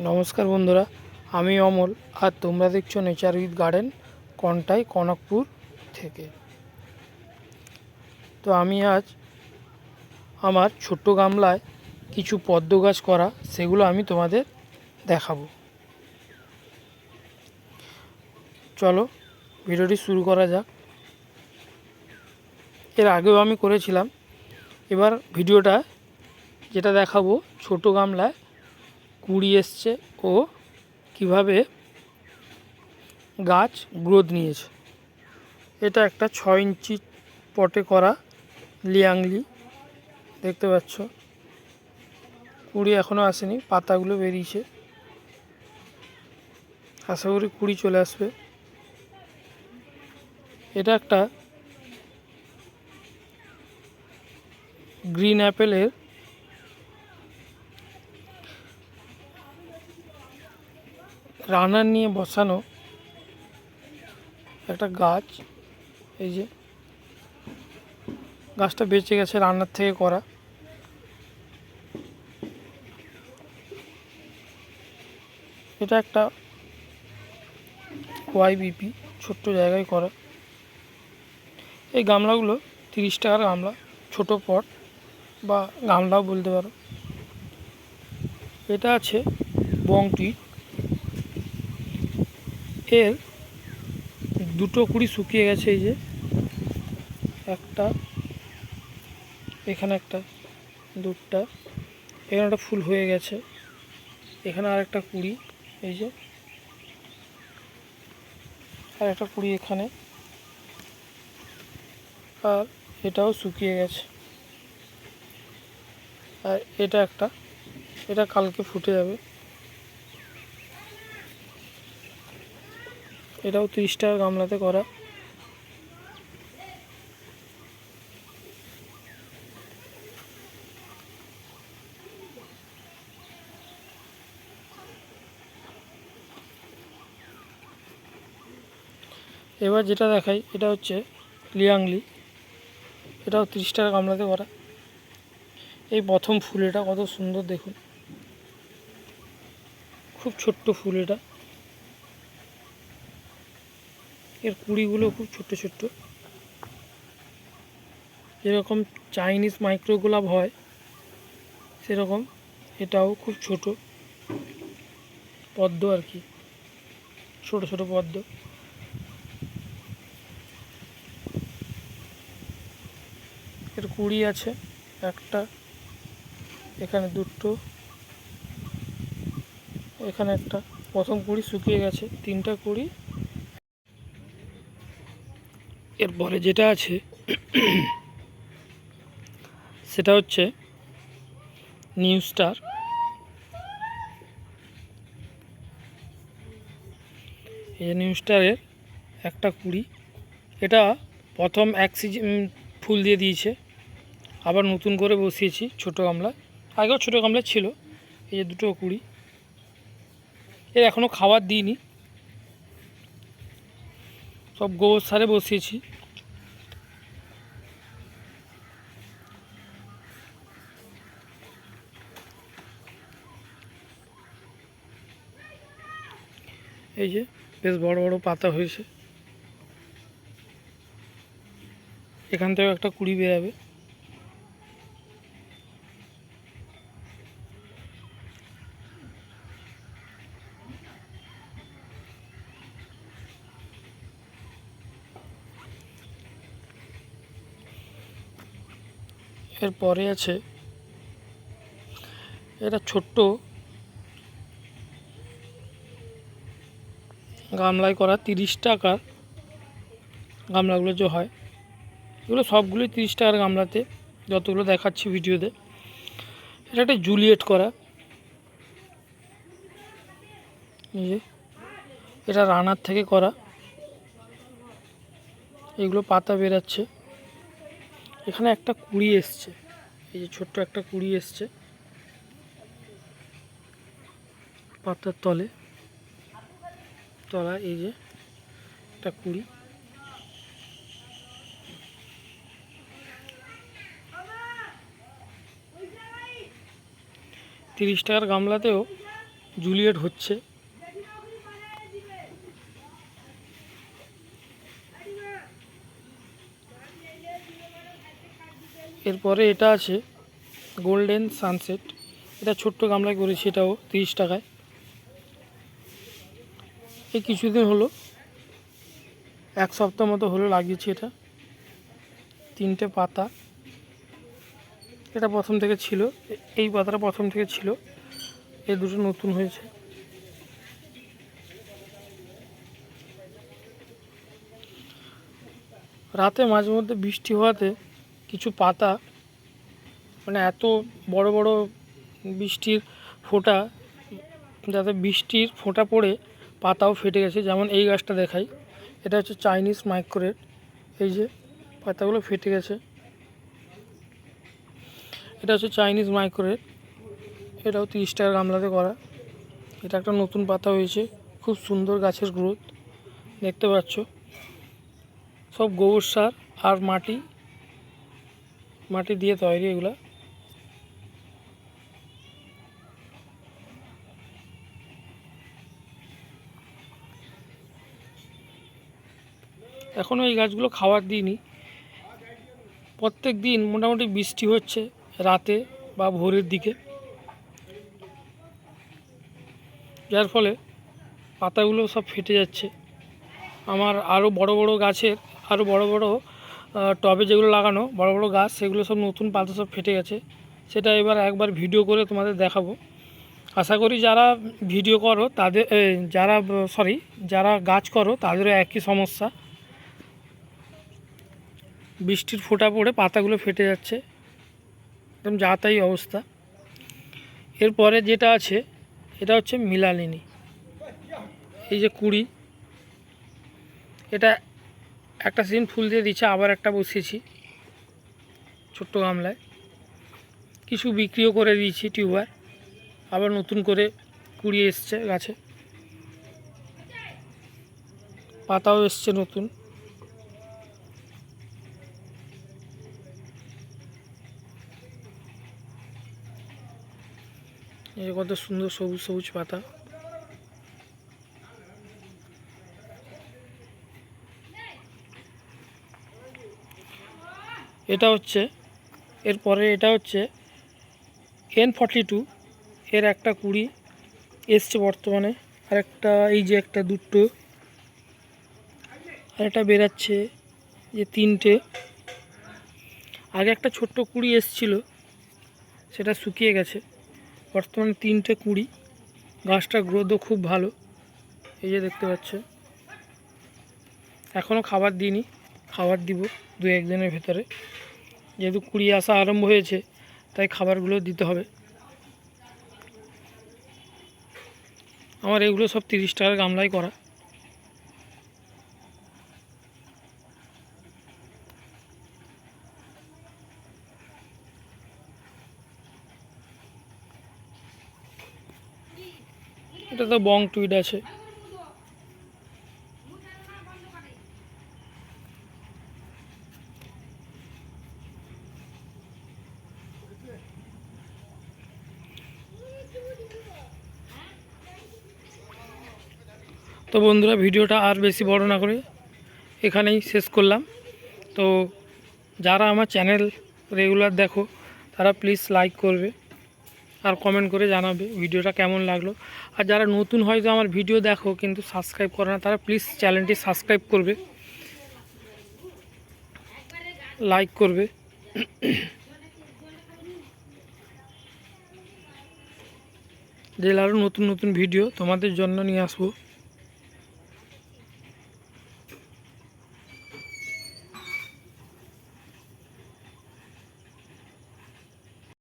নমস্কার বন্ধুরা, আমি অমল আর তোমরা দেখছ nature with garden Contai Kanakpur থেকে। তো আমি আজ আমার ছোট্ট গামলায় কিছু পদ্ম গাছ করা, সেগুলো আমি তোমাদের দেখাবো। চলো, ভিডিওটি শুরু করা যাক। এর আগেও আমি করেছিলাম। এবার ভিডিওটা যেটা দেখাবো ছোট গামলায় কুড়ি এসছে ও কীভাবে গাছ গ্রোথ নিয়েছে। এটা একটা ছয় ইঞ্চি পটে করা লিয়াংলি, দেখতে পাচ্ছ। কুড়ি এখনও আসেনি, পাতাগুলো বেরিয়েছে। আশা করি কুড়ি চলে আসবে। এটা একটা গ্রিন অ্যাপেলের রানার নিয়ে বসানো একটা গাছ, এই যে গাছটা বেঁচে গেছে রান্নার থেকে করা। এটা একটা ওয়াইবিপি ছোট্ট জায়গায় করা। এই গামলাগুলো তিরিশ টাকার গামলা, ছোট পট বা গামলাও বলতে পারো। এটা আছে বংটি এর দুটো কুড়ি শুকিয়ে গেছে এই যে। একটা, এখানে একটা, দুটা, এখানে একটা ফুল হয়ে গেছে, এখানে আর একটা কুড়ি, এই যে। আর একটা কুড়ি এখানে, আর এটাও শুকিয়ে গেছে। আর এটা একটা, এটা কালকে ফুটে যাবে। এটাও তিরিশ গামলাতে করা। এবার যেটা দেখাই, এটা হচ্ছে লিয়াংলি। এটাও তিরিশ টাকা গামলাতে করা। এই প্রথম ফুল এটা, কত সুন্দর দেখুন। খুব ছোট্ট ফুল এটা। এর কুড়িগুলো খুব ছোট্ট ছোট্ট। যেরকম চাইনিজ মাইক্রোগোলাপ হয়, সেরকম এটাও খুব ছোট। পদ্ম আর কি, ছোট ছোট পদ্ম। এর কুড়ি আছে, একটা, এখানে দুটো, এখানে একটা। প্রথম কুড়ি শুকিয়ে গেছে, তিনটা কুড়ি এরপরে যেটা আছে, সেটা হচ্ছে নিউ স্টার। এই নিউ স্টারের একটা কুড়ি, এটা প্রথম এক সিজন ফুল দিয়ে দিয়েছে। আবার নতুন করে বসিয়েছি ছোটো গামলা। আগেও ছোটো গামলা ছিল, এই যে দুটো কুড়ি। এর এখনও খাবার দিইনি। সব গোবর সারে বসিয়েছি। এই যে বেশ বড় বড় পাতা হয়েছে। এখান থেকে একটা কুড়ি বেরাবে। এরপরে আছে এটা ছোট্ট গামলায় করা তিরিশ টাকার গামলাগুলো যে হয়, এগুলো সবগুলোই তিরিশ টাকার গামলাতে যতগুলো দেখাচ্ছি ভিডিওতে। এটা একটা জুলিয়েট করা। এটা রানার থেকে করা। এগুলো পাতা বেরাচ্ছে। এখানে একটা কুড়ি এসছে। এই যে ছোট্ট একটা কুড়ি এসছে। পাতার তলে। তলা এই যে একটা কুড়ি। তিরিশ টাকার গামলাতেও জুলিয়েট হচ্ছে। এরপরে এটা আছে গোল্ডেন সানসেট এটা ছোট্ট গামলায় করেছি এটাও তিরিশ টাকায়। এই কিছুদিন হলো, এক সপ্তাহ মতো হলো লাগিয়েছি এটা। তিনটে পাতা। এটা প্রথম থেকে ছিল, এই পাতাটা প্রথম থেকে ছিল। এই দুটো নতুন হয়েছে। রাতে মাঝে মধ্যে বৃষ্টি হওয়াতে কিছু পাতা মানে এত বড় বড় বৃষ্টির ফোঁটা, যাতে বৃষ্টির ফোঁটা পড়ে পাতাও ফেটে গেছে। যেমন এই গাছটা দেখাই, এটা হচ্ছে চাইনিজ মাইক্রোরেট এই যে পাতাগুলো ফেটে গেছে। এটা হচ্ছে চাইনিজ মাইক্রোরেট এটাও তিরিশ টাকার গামলাতে করা। এটা একটা নতুন পাতা হয়েছে। খুব সুন্দর গাছের গ্রোথ। দেখতে পাচ্ছ। সব গোবর সার আর মাটি। মাটি দিয়ে তৈরি এগুলো। এখনও এই গাছগুলো খাবার দিইনি প্রত্যেক দিন মোটামুটি বৃষ্টি হচ্ছে রাতে বা ভোরের দিকে। যার ফলে পাতাগুলো সব ফেটে যাচ্ছে। আমার আরও বড় বড় গাছের আরও বড় বড় টবে যেগুলো লাগানো, বড় বড় গাছ, সেগুলো সব নতুন পাতা সব ফেটে গেছে। সেটা এবার একবার ভিডিও করে তোমাদের দেখাবো। আশা করি যারা ভিডিও করো, তাদের যারা, সরি, যারা গাছ করো, তাদেরও একই সমস্যা। বৃষ্টির ফোঁটা পড়ে পাতাগুলো ফেটে যাচ্ছে। একদম যা তাই অবস্থা। এরপরে যেটা আছে, এটা হচ্ছে মিলালিনি। এই যে কুড়ি, এটা একটা সিজন ফুল দিয়ে দিচ্ছে, আবার একটা বসিয়েছি ছোট্ট গামলায়। কিছু বিক্রিও করে দিয়েছি টিউবার, আবার নতুন করে কুড়ি এসছে গাছে। পাতাও এসছে নতুন। কত সুন্দর সবুজ সবুজ পাতা। এটা হচ্ছে, এরপরে এটা হচ্ছে এন ফর্টি টু এর একটা কুড়ি এসছে বর্তমানে, আর একটা এই যে একটা দুটো, আর একটা বেরাচ্ছে যে তিনটে। আগে একটা ছোট্ট কুড়ি এসছিল, সেটা শুকিয়ে গেছে। বর্তমানে তিনটে কুড়ি গাছটার গ্রোথও খুব ভালো, এই যে দেখতে পাচ্ছ এখনও খাবার দিইনি, খাবার দিব। দু একদিনের ভেতরে। যেহেতু কুড়ি আসা আরম্ভ হয়েছে, তাই খাবারগুলো দিতে হবে। আমার এগুলো সব তিরিশ টাকার গামলাই করা। এটা তো বং টুইট আছে। তো বন্ধুরা, ভিডিওটা আর বেশি বড় না করে এখানেই শেষ করলাম। তো যারা আমার চ্যানেল রেগুলার দেখো, তারা প্লিজ লাইক করবে আর কমেন্ট করে জানাবে ভিডিওটা কেমন লাগল। আর যারা নতুন হয়তো আমার ভিডিও দেখো কিন্তু সাবস্ক্রাইব করে না, তারা প্লিজ চ্যানেলটি সাবস্ক্রাইব করবে, লাইক করবে। যে আরও নতুন নতুন ভিডিও তোমাদের জন্য নিয়ে আসব।